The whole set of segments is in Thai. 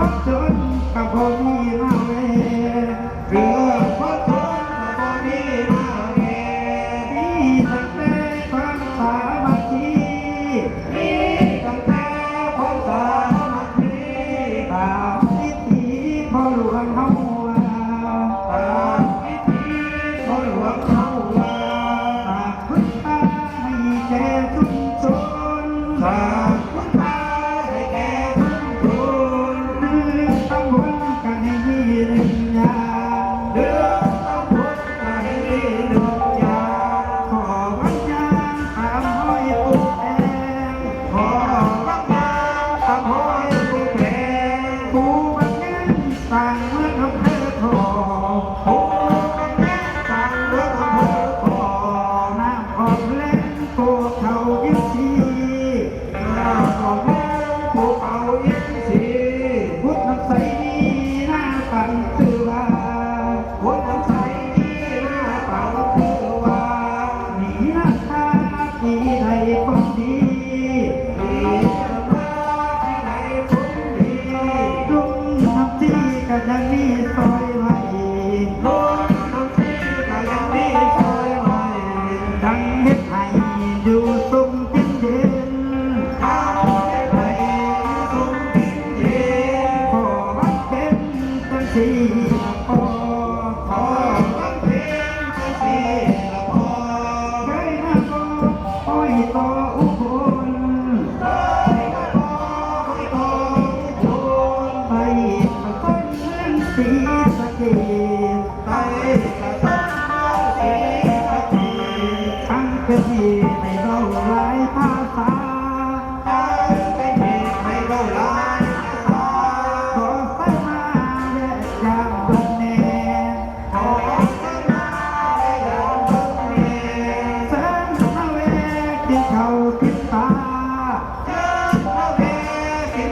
คนจนกับบ่มีมาแม่เรื่องคนจนกับบ่มีมาแม่มีตั้แต่ความามัคคีมีตั้แต่ความสามัคคีตามวิถีพ่อหลวงเฮา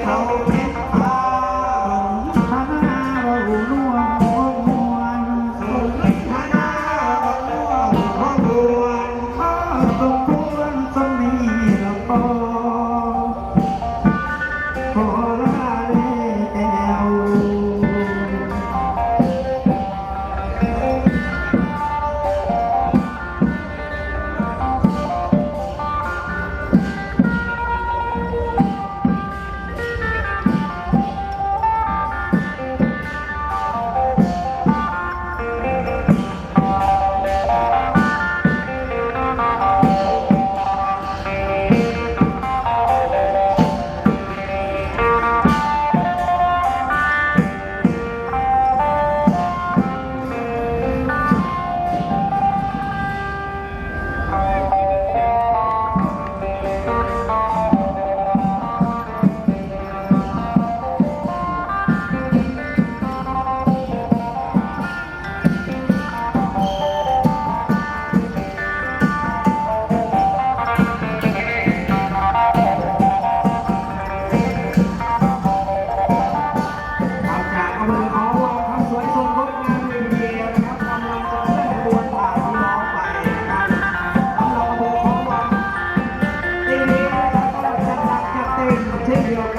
how Thank you.